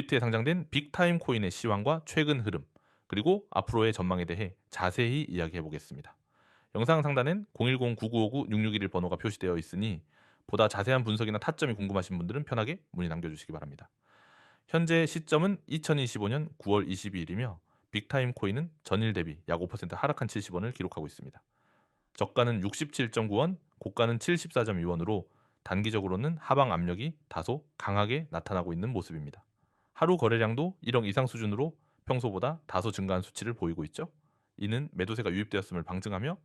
업비트에 상장된 빅타임 코인의 시황과 최근 흐름, 그리고 앞으로의 전망에 대해 자세히 이야기해 보겠습니다. 영상 상단엔 010-9959-6611 번호가 표시되어 있으니 보다 자세한 분석이나 타점이 궁금하신 분들은 편하게 문의 남겨주시기 바랍니다. 현재 시점은 2025년 9월 22일이며 빅타임 코인은 전일 대비 약 5% 하락한 70원을 기록하고 있습니다. 저가는 67.9원, 고가는 74.2원으로 단기적으로는 하방 압력이 다소 강하게 나타나고 있는 모습입니다. 하루 거래량도 1억 이상 수준으로 평소보다 다소 증가한 수치를 보이고 있죠. 이는 매도세가 유입되었음을 방증하며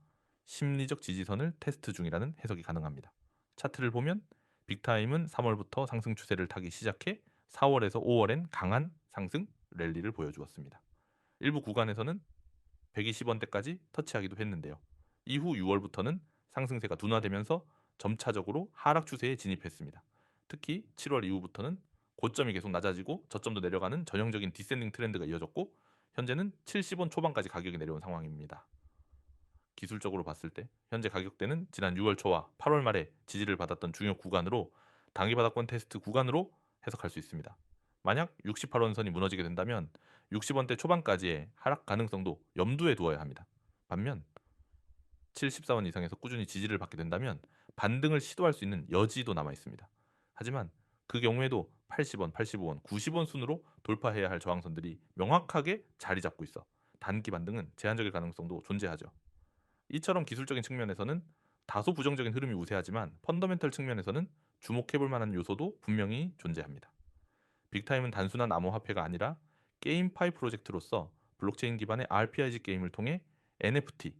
심리적 지지선을 테스트 중이라는 해석이 가능합니다. 차트를 보면 빅타임은 3월부터 상승 추세를 타기 시작해 4월에서 5월엔 강한 상승 랠리를 보여주었습니다. 일부 구간에서는 120원대까지 터치하기도 했는데요. 이후 6월부터는 상승세가 둔화되면서 점차적으로 하락 추세에 진입했습니다. 특히 7월 이후부터는 고점이 계속 낮아지고 저점도 내려가는 전형적인 디센딩 트렌드가 이어졌고 현재는 70원 초반까지 가격이 내려온 상황입니다. 기술적으로 봤을 때 현재 가격대는 지난 6월 초와 8월 말에 지지를 받았던 중요 구간으로 단기 바닥권 테스트 구간으로 해석할 수 있습니다. 만약 68원 선이 무너지게 된다면 60원대 초반까지의 하락 가능성도 염두에 두어야 합니다. 반면 74원 이상에서 꾸준히 지지를 받게 된다면 반등을 시도할 수 있는 여지도 남아 있습니다. 하지만 그 경우에도 80원, 85원, 90원 순으로 돌파해야 할 저항선들이 명확하게 자리 잡고 있어 단기 반등은 제한적일 가능성도 존재하죠. 이처럼 기술적인 측면에서는 다소 부정적인 흐름이 우세하지만 펀더멘털 측면에서는 주목해볼 만한 요소도 분명히 존재합니다. 빅타임은 단순한 암호화폐가 아니라 게임파이 프로젝트로서 블록체인 기반의 RPIG 게임을 통해 NFT,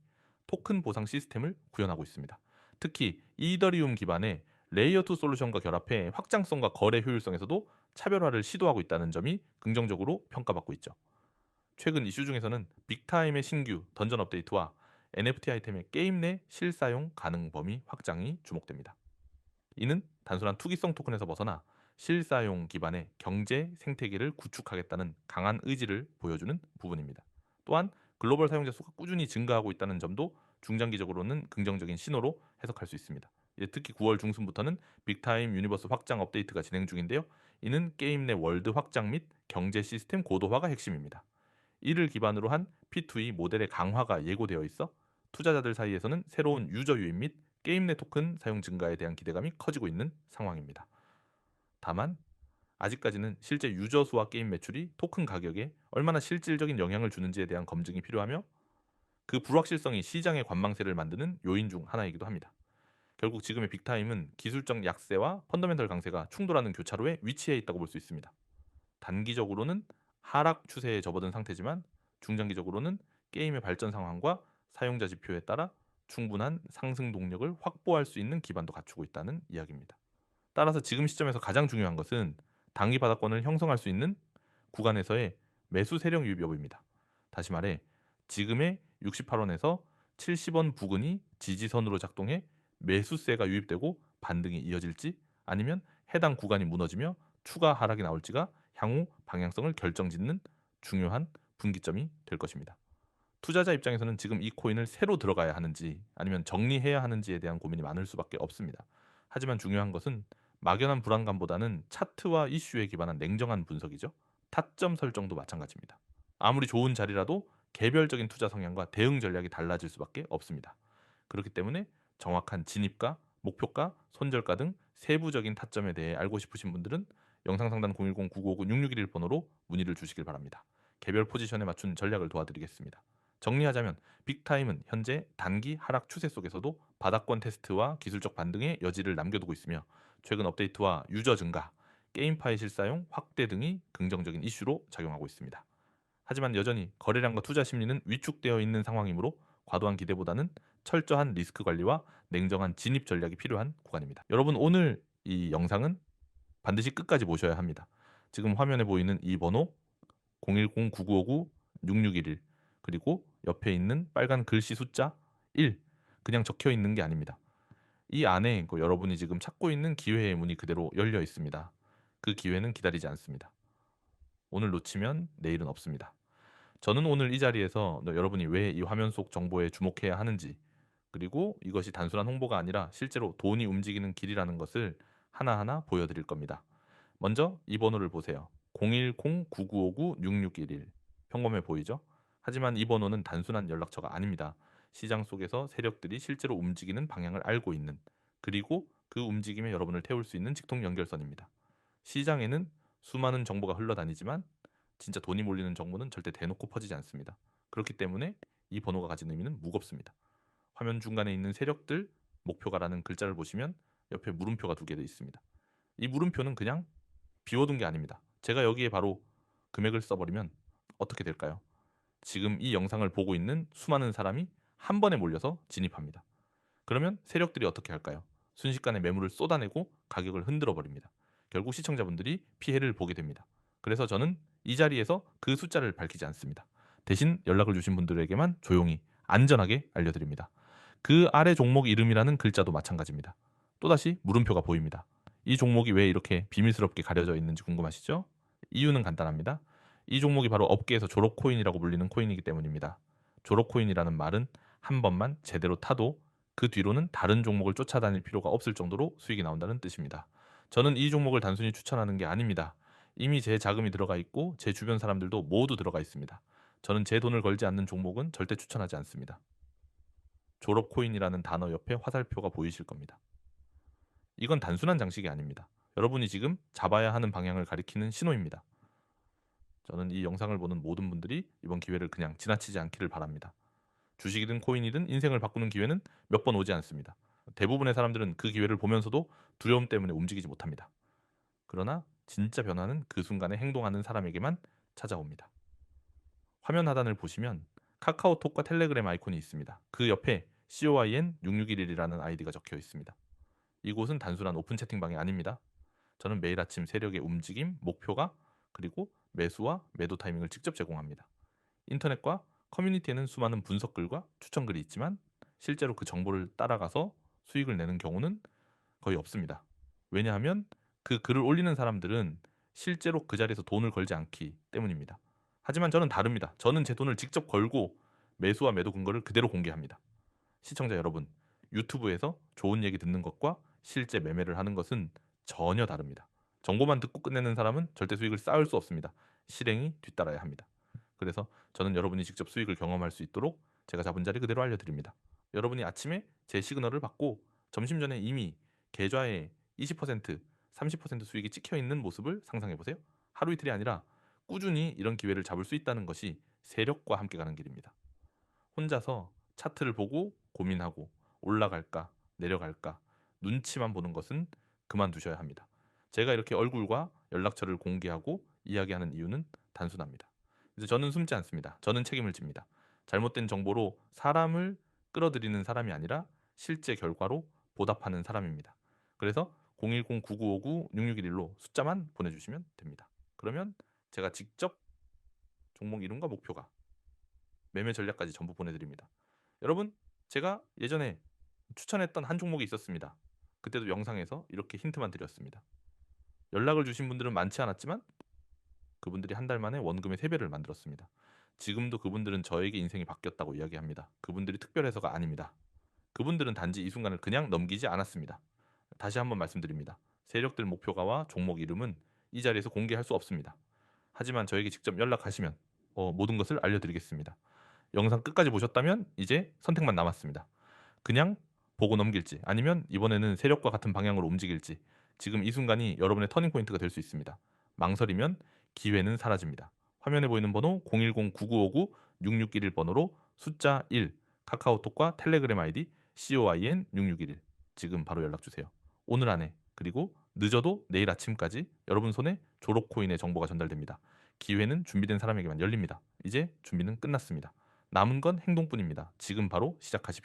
토큰 보상 시스템을 구현하고 있습니다. 특히 이더리움 기반의 레이어 2 솔루션과 결합해 확장성과 거래 효율성에서도 차별화를 시도하고 있다는 점이 긍정적으로 평가받고 있죠. 최근 이슈 중에서는 빅타임의 신규 던전 업데이트와 NFT 아이템의 게임 내 실사용 가능 범위 확장이 주목됩니다. 이는 단순한 투기성 토큰에서 벗어나 실사용 기반의 경제 생태계를 구축하겠다는 강한 의지를 보여주는 부분입니다. 또한 글로벌 사용자 수가 꾸준히 증가하고 있다는 점도 중장기적으로는 긍정적인 신호로 해석할 수 있습니다. 특히 9월 중순부터는 빅타임 유니버스 확장 업데이트가 진행 중인데요. 이는 게임 내 월드 확장 및 경제 시스템 고도화가 핵심입니다. 이를 기반으로 한 P2E 모델의 강화가 예고되어 있어 투자자들 사이에서는 새로운 유저 유입 및 게임 내 토큰 사용 증가에 대한 기대감이 커지고 있는 상황입니다. 다만 아직까지는 실제 유저 수와 게임 매출이 토큰 가격에 얼마나 실질적인 영향을 주는지에 대한 검증이 필요하며 그 불확실성이 시장의 관망세를 만드는 요인 중 하나이기도 합니다. 결국 지금의 빅타임은 기술적 약세와 펀더멘털 강세가 충돌하는 교차로에 위치해 있다고 볼 수 있습니다. 단기적으로는 하락 추세에 접어든 상태지만 중장기적으로는 게임의 발전 상황과 사용자 지표에 따라 충분한 상승 동력을 확보할 수 있는 기반도 갖추고 있다는 이야기입니다. 따라서 지금 시점에서 가장 중요한 것은 단기 바닥권을 형성할 수 있는 구간에서의 매수 세력 유입 여부입니다. 다시 말해 지금의 68원에서 70원 부근이 지지선으로 작동해 매수세가 유입되고 반등이 이어질지 아니면 해당 구간이 무너지며 추가 하락이 나올지가 향후 방향성을 결정짓는 중요한 분기점이 될 것입니다. 투자자 입장에서는 지금 이 코인을 새로 들어가야 하는지 아니면 정리해야 하는지에 대한 고민이 많을 수밖에 없습니다. 하지만 중요한 것은 막연한 불안감보다는 차트와 이슈에 기반한 냉정한 분석이죠. 타점 설정도 마찬가지입니다. 아무리 좋은 자리라도 개별적인 투자 성향과 대응 전략이 달라질 수밖에 없습니다. 그렇기 때문에 정확한 진입가, 목표가, 손절가 등 세부적인 타점에 대해 알고 싶으신 분들은 영상 상단 010-9959-6611 번호로 문의를 주시길 바랍니다. 개별 포지션에 맞춘 전략을 도와드리겠습니다. 정리하자면 빅타임은 현재 단기 하락 추세 속에서도 바닥권 테스트와 기술적 반등의 여지를 남겨두고 있으며 최근 업데이트와 유저 증가, 게임파의 실사용 확대 등이 긍정적인 이슈로 작용하고 있습니다. 하지만 여전히 거래량과 투자 심리는 위축되어 있는 상황이므로 과도한 기대보다는 철저한 리스크 관리와 냉정한 진입 전략이 필요한 구간입니다. 여러분 오늘 이 영상은 반드시 끝까지 보셔야 합니다. 지금 화면에 보이는 이 번호 010-9959-6611 그리고 옆에 있는 빨간 글씨 숫자 1 그냥 적혀 있는 게 아닙니다. 이 안에 그 여러분이 지금 찾고 있는 기회의 문이 그대로 열려 있습니다. 그 기회는 기다리지 않습니다. 오늘 놓치면 내일은 없습니다. 저는 오늘 이 자리에서 여러분이 왜 이 화면 속 정보에 주목해야 하는지 그리고 이것이 단순한 홍보가 아니라 실제로 돈이 움직이는 길이라는 것을 하나하나 보여드릴 겁니다. 먼저 이 번호를 보세요. 010-9959-6611 평범해 보이죠? 하지만 이 번호는 단순한 연락처가 아닙니다. 시장 속에서 세력들이 실제로 움직이는 방향을 알고 있는 그리고 그 움직임에 여러분을 태울 수 있는 직통 연결선입니다. 시장에는 수많은 정보가 흘러다니지만 진짜 돈이 몰리는 정보는 절대 대놓고 퍼지지 않습니다. 그렇기 때문에 이 번호가 가진 의미는 무겁습니다. 화면 중간에 있는 세력들 목표가라는 글자를 보시면 옆에 물음표가 두 개 돼 있습니다. 이 물음표는 그냥 비워둔 게 아닙니다. 제가 여기에 바로 금액을 써버리면 어떻게 될까요? 지금 이 영상을 보고 있는 수많은 사람이 한 번에 몰려서 진입합니다. 그러면 세력들이 어떻게 할까요? 순식간에 매물을 쏟아내고 가격을 흔들어 버립니다. 결국 시청자분들이 피해를 보게 됩니다. 그래서 저는 이 자리에서 그 숫자를 밝히지 않습니다. 대신 연락을 주신 분들에게만 조용히 안전하게 알려드립니다. 그 아래 종목 이름이라는 글자도 마찬가지입니다. 또다시 물음표가 보입니다. 이 종목이 왜 이렇게 비밀스럽게 가려져 있는지 궁금하시죠? 이유는 간단합니다. 이 종목이 바로 업계에서 졸업 코인이라고 불리는 코인이기 때문입니다. 졸업 코인이라는 말은 한 번만 제대로 타도 그 뒤로는 다른 종목을 쫓아다닐 필요가 없을 정도로 수익이 나온다는 뜻입니다. 저는 이 종목을 단순히 추천하는 게 아닙니다. 이미 제 자금이 들어가 있고 제 주변 사람들도 모두 들어가 있습니다. 저는 제 돈을 걸지 않는 종목은 절대 추천하지 않습니다. 졸업 코인이라는 단어 옆에 화살표가 보이실 겁니다. 이건 단순한 장식이 아닙니다. 여러분이 지금 잡아야 하는 방향을 가리키는 신호입니다. 저는 이 영상을 보는 모든 분들이 이번 기회를 그냥 지나치지 않기를 바랍니다. 주식이든 코인이든 인생을 바꾸는 기회는 몇 번 오지 않습니다. 대부분의 사람들은 그 기회를 보면서도 두려움 때문에 움직이지 못합니다. 그러나 진짜 변화는 그 순간에 행동하는 사람에게만 찾아옵니다. 화면 하단을 보시면 카카오톡과 텔레그램 아이콘이 있습니다. 그 옆에 COIN 6611이라는 아이디가 적혀 있습니다. 이곳은 단순한 오픈 채팅방이 아닙니다. 저는 매일 아침 세력의 움직임, 목표가 그리고 매수와 매도 타이밍을 직접 제공합니다. 인터넷과 커뮤니티에는 수많은 분석글과 추천글이 있지만 실제로 그 정보를 따라가서 수익을 내는 경우는 거의 없습니다. 왜냐하면 그 글을 올리는 사람들은 실제로 그 자리에서 돈을 걸지 않기 때문입니다. 하지만 저는 다릅니다. 저는 제 돈을 직접 걸고 매수와 매도 근거를 그대로 공개합니다. 시청자 여러분, 유튜브에서 좋은 얘기 듣는 것과 실제 매매를 하는 것은 전혀 다릅니다. 정보만 듣고 끝내는 사람은 절대 수익을 쌓을 수 없습니다. 실행이 뒤따라야 합니다. 그래서 저는 여러분이 직접 수익을 경험할 수 있도록 제가 잡은 자리 그대로 알려드립니다. 여러분이 아침에 제 시그널을 받고 점심 전에 이미 계좌에 20%, 30% 수익이 찍혀 있는 모습을 상상해 보세요. 하루 이틀이 아니라 꾸준히 이런 기회를 잡을 수 있다는 것이 세력과 함께 가는 길입니다. 혼자서 차트를 보고 고민하고 올라갈까 내려갈까 눈치만 보는 것은 그만두셔야 합니다. 제가 이렇게 얼굴과 연락처를 공개하고 이야기하는 이유는 단순합니다. 그래서 저는 숨지 않습니다. 저는 책임을 집니다. 잘못된 정보로 사람을 끌어들이는 사람이 아니라 실제 결과로 보답하는 사람입니다. 그래서 010-9959-6611로 숫자만 보내주시면 됩니다. 그러면 제가 직접 종목 이름과 목표가 매매 전략까지 전부 보내드립니다. 여러분, 제가 예전에 추천했던 한 종목이 있었습니다. 그때도 영상에서 이렇게 힌트만 드렸습니다. 연락을 주신 분들은 많지 않았지만 그분들이 한 달 만에 원금의 3배를 만들었습니다. 지금도 그분들은 저에게 인생이 바뀌었다고 이야기합니다. 그분들이 특별해서가 아닙니다. 그분들은 단지 이 순간을 그냥 넘기지 않았습니다. 다시 한번 말씀드립니다. 세력들 목표가와 종목 이름은 이 자리에서 공개할 수 없습니다. 하지만 저에게 직접 연락하시면 어, 모든 것을 알려드리겠습니다. 영상 끝까지 보셨다면 이제 선택만 남았습니다. 그냥 보고 넘길지 아니면 이번에는 세력과 같은 방향으로 움직일지 지금 이 순간이 여러분의 터닝 포인트가 될 수 있습니다. 망설이면 기회는 사라집니다. 화면에 보이는 번호 010-9959-6611 번호로 숫자 1 카카오톡과 텔레그램 아이디 COIN 6611 지금 바로 연락 주세요. 오늘 안에 그리고 늦어도 내일 아침까지 여러분 손에 졸업 코인의 정보가 전달됩니다. 기회는 준비된 사람에게만 열립니다. 이제 준비는 끝났습니다. 남은 건 행동뿐입니다. 지금 바로 시작하십시오.